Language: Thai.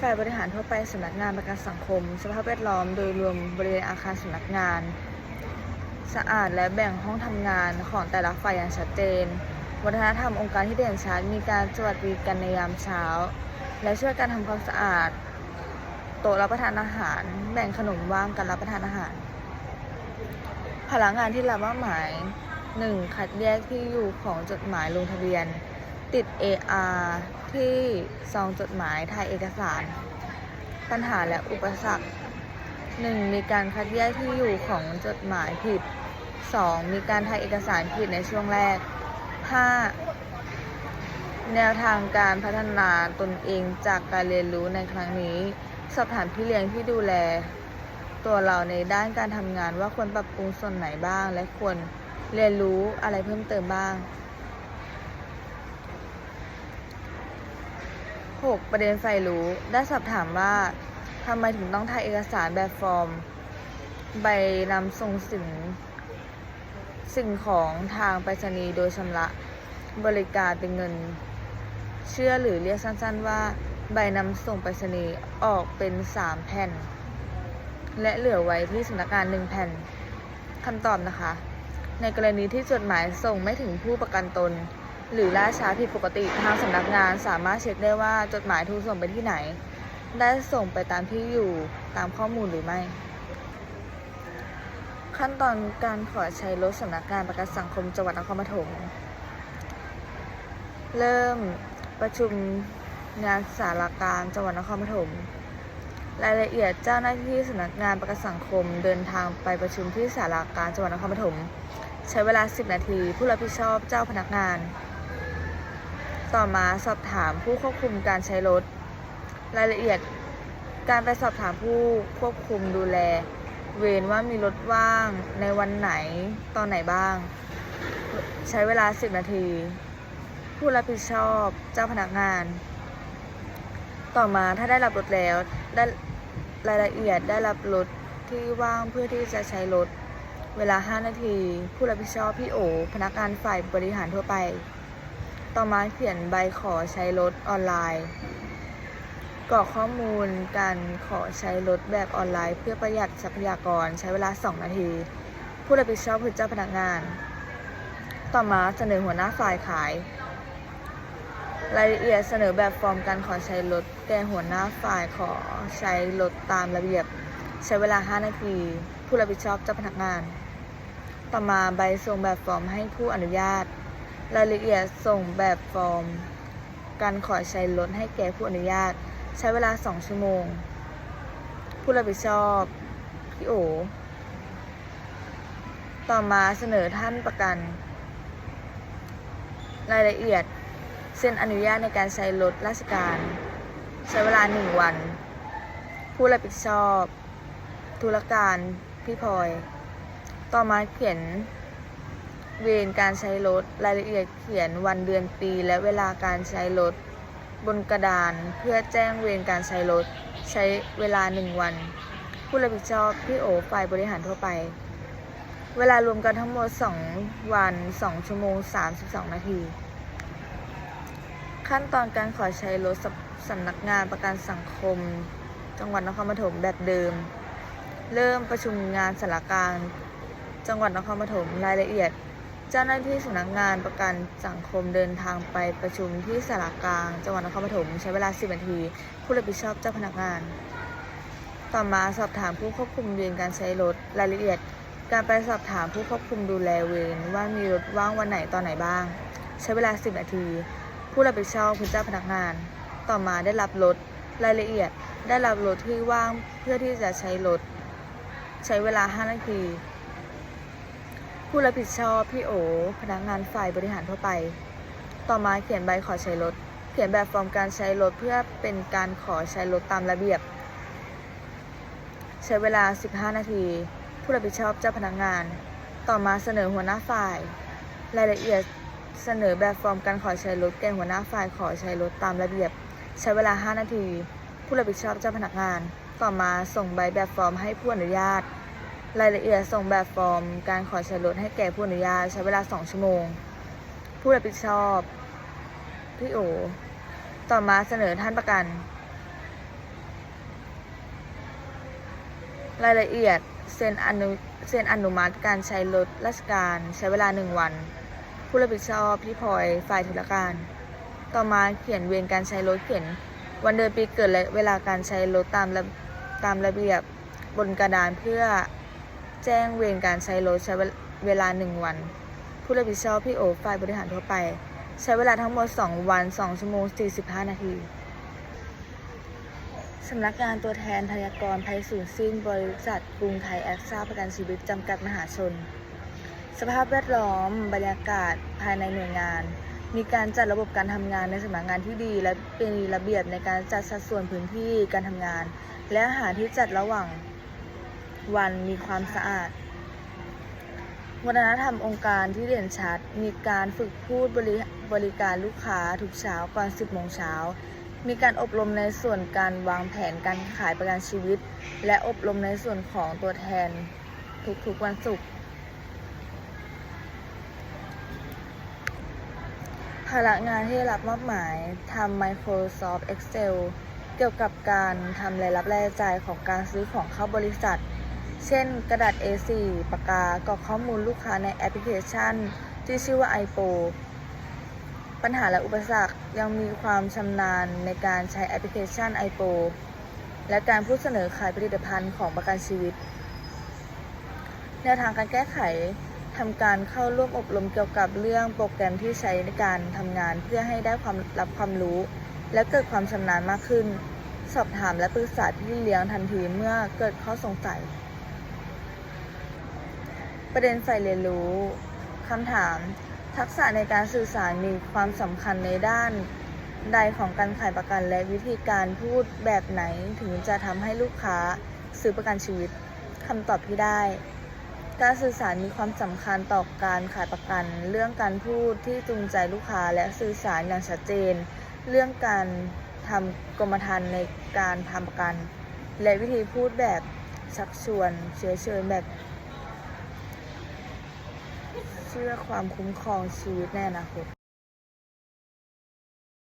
ฝ่ายบริหารทั่วไปสำนักงานประกันสังคม สภาพแวดล้อมโดยรวมบริเวณอาคารสำนักงาน สะอาดและแบ่งห้องทำงานของแต่ละฝ่ายอย่างชัดเจน วัฒนธรรมองค์การที่เด่นชัดมีการสวัสดีกันในยามเช้า และช่วยกันทำความสะอาด โต๊ะรับประทานอาหาร แบ่งขนมว่างกันรับประทานอาหาร พลังงานที่รับมอบหมาย 1. คัดแยกที่อยู่ของจดหมายลงทะเบียน ติด AR ที่ซองจดหมายถ่ายเอกสาร ปัญหาและอุปสรรค 1. มีการคัดแยกที่อยู่ของจดหมายผิด 2. มีการถ่ายเอกสารผิดในช่วงแรก 5. แนวทางการพัฒนาตนเองจากการเรียนรู้ในครั้งนี้ สอบถามพี่เลี้ยงที่ดูแล ตัวเราในด้านการทำงานว่าควรปรับปรุงส่วนไหนบ้าง และควรเรียนรู้อะไรเพิ่มเติมบ้าง 6. ประเด็นใฝ่รู้ ได้สอบถามว่าทำไมถึงต้องถ่ายเอกสารแบบฟอร์ม ใบนำส่งสินสิ่งของทางไปรษณีย์โดยชำระบริการเป็นเงิน เชื่อหรือเรียกสั้นๆว่า ใบนำส่งไปรษณีย์ออกเป็น 3 แผ่น และเหลือไว้ที่สำนักงาน1แผ่นคำตอบนะคะ ในกรณีที่จดหมายส่งไม่ถึงผู้ประกันตน หรือล่าช้าผิดปกติทางสำนักงานสามารถเช็คได้ว่าจดหมายถูกส่งไปที่ไหน ได้ส่งไปตามที่อยู่ตามข้อมูลหรือไม่ ขั้นตอนการขอใช้รถสำนักงานประกันสังคมจังหวัดนครปฐมเริ่มประชุมงานสารการจังหวัดนครปฐมรายละเอียดเจ้าหน้าที่สำนักงานประกันสังคมเดินทางไปประชุมที่สารการจังหวัดนครปฐมใช้เวลา 10 นาที ผู้รับผิดชอบเจ้าพนักงาน ต่อมาสอบถามผู้ควบคุมการใช้รถ รายละเอียด การไปสอบถามผู้ควบคุมดูแล เวรว่ามีรถว่างในวันไหนตอนไหนบ้าง ใช้เวลา 10 นาที ผู้รับผิดชอบเจ้าพนักงาน ต่อมาถ้าได้รับรถแล้วได้รายละเอียดได้รับรถที่ว่างเพื่อที่จะใช้รถ เวลา 5 นาที ผู้รับผิดชอบพี่โอ พนักงานฝ่ายบริหารทั่วไป ต่อมาเขียนใบขอใช้รถออนไลน์กรอกข้อมูลการขอใช้รถแบบออนไลน์ เพื่อประหยัดทรัพยากรใช้เวลา 2 นาที ผู้รับผิดชอบคือเจ้าพนักงาน ต่อมาเสนอหัวหน้าฝ่ายขาย รายละเอียดเสนอแบบฟอร์มการขอใช้รถแก่หัวหน้าฝ่ายขอใช้รถตามระเบียบ ใช้เวลา 5 นาที ผู้รับผิดชอบเจ้าพนักงาน ต่อมาใบส่งแบบฟอร์มให้ผู้อนุญาต รายละเอียดส่งแบบฟอร์ม การขอใช้รถให้แก่ผู้อนุญาต ใช้เวลา 2 ชั่วโมง ผู้รับผิดชอบ พี่โอ ต่อมาเสนอท่านประกัน รายละเอียดเซ็นอนุญาตในการใช้รถราชการ ใช้เวลา 1 วัน ผู้รับผิดชอบ ธุรการ พี่พลอย ต่อมาเขียน เวรการใช้รถ รายละเอียดเขียนวันเดือนปี และเวลาการใช้รถ บนกระดานเพื่อแจ้งเวรการใช้รถ ใช้เวลา1วัน ผู้รับผิดชอบพี่โอฝ่ายบริหารทั่วไป เวลารวมกันทั้งหมด 2 วัน 2 ชั่วโมง 32 นาที ขั้นตอนการขอใช้รถสสำนักงานประกันสังคม จังหวัดนครปฐมแบบเดิม เริ่มประชุมงานสารกลางจังหวัดนครปฐมรายละเอียด เจ้าหน้าที่สำนักงานประกันสังคมเดินทางไปประชุมที่สารากลาง จังหวัดนครปฐมใช้เวลา 10 นาที ผู้รับผิดชอบเจ้าพนักงาน ต่อมาสอบถามผู้ควบคุมเวรการใช้รถรายละเอียด การไปสอบถามผู้ควบคุมดูแลเวรว่ามีรถว่างวันไหนตอนไหนบ้าง ใช้เวลา 10 นาที ผู้รับผิดชอบคือเจ้าพนักงาน ต่อมาได้รับรถรายละเอียดได้รับรถที่ว่างเพื่อที่จะใช้รถใช้เวลา 5 นาที ผู้รับผิดชอบพี่โอ พนักงานฝ่ายบริหารทั่วไป ต่อมาเขียนใบขอใช้รถ เขียนแบบฟอร์มการใช้รถเพื่อเป็นการขอใช้รถตามระเบียบ ใช้เวลา 15 นาที ผู้รับผิดชอบเจ้าพนักงาน ต่อมาเสนอหัวหน้าฝ่าย รายละเอียดเสนอแบบฟอร์มการขอใช้รถแก่หัวหน้าฝ่ายขอใช้รถตามระเบียบ ใช้เวลา 5 นาที ผู้รับผิดชอบเจ้าพนักงาน ต่อมาส่งใบแบบฟอร์มให้ผู้อนุญาต รายละเอียดส่งแบบฟอร์ม การขอใช้รถให้แก่ผู้อนุญาตใช้เวลา 2 ชั่วโมง ผู้รับผิดชอบ พี่โอ ต่อมาเสนอท่านประกัน รายละเอียดเซ็นอนุเซ็นอนุมัติการใช้รถราชการใช้เวลา 1 วัน ผู้รับผิดชอบพี่พลอยฝ่ายธุรการ ต่อมาเขียนเวรการใช้รถเขียนวันเดือนปีเกิดและเวลาการใช้รถตามระตามระเบียบบนกระดานเพื่อ แจ้งเวรการใช้รถใช้เวลา 1 วัน ผู้รับผิดชอบพี่โอฝ่ายบริหารทั่วไป ใช้เวลาทั้งหมด 2 วัน 2 ชั่วโมง 45 นาทีสำนักงานตัวแทนพยากรภัยสูญสิ้นบริษัทกรุงไทยแอคซ่าประกันชีวิตจำกัดมหาชน สภาพแวดล้อม บรรยากาศภายในหน่วยงาน มีการจัดระบบการทำงานในสำนักงานที่ดี และเป็นระเบียบในการจัดสัดส่วนพื้นที่การทำงาน และอาหารที่จัดระหว่าง วันมีความสะอาด วัฒนธรรมองค์การที่เด่นชัด มีการฝึกพูดบริบริการลูกค้าทุกเช้าก่อน 10โมงเช้า มีการอบรมในส่วนการวางแผนการขายประกันชีวิต และอบรมในส่วนของตัวแทนทุกๆวันศุกร์ภาระงานที่ได้รับมอบหมายทำ Microsoft Excel เกี่ยวกับการทำรายรับรายจ่ายของการซื้อของเข้าบริษัท เช่น กระดาษ A4 ปากกากรอกข้อมูลลูกค้าในแอปพลิเคชัน ที่ชื่อว่า iPro ปัญหาและอุปสรรคยังมีความชำนาญในการใช้แอปพลิเคชัน iPro และการพูดเสนอขายผลิตภัณฑ์ของประกันชีวิต แนวทางการแก้ไขทำการเข้าร่วมอบรมเกี่ยวกับเรื่องโปรแกรมที่ใช้ในการทำงานเพื่อให้ได้ความรับความรู้ และเกิดความชำนาญมากขึ้น สอบถามและปรึกษาที่เลี้ยงทันทีเมื่อเกิดข้อสงสัย ประเด็นใฝ่เรียนรู้คำถาม ทักษะในการสื่อสารมีความสำคัญในด้านใดของการขายประกันและวิธีการพูดแบบไหนถึงจะทำให้ลูกค้าซื้อประกันชีวิตคำตอบที่ได้ การสื่อสารมีความสำคัญต่อการขายประกัน เรื่องการพูดที่จูงใจลูกค้าและสื่อสารอย่างชัดเจน เรื่องการทำกรมธรรม์ในการทำประกัน และวิธีพูดแบบชักชวนเชื้อเชิญแบบ เชื่อความคุ้มครองชีวิตในอนาคต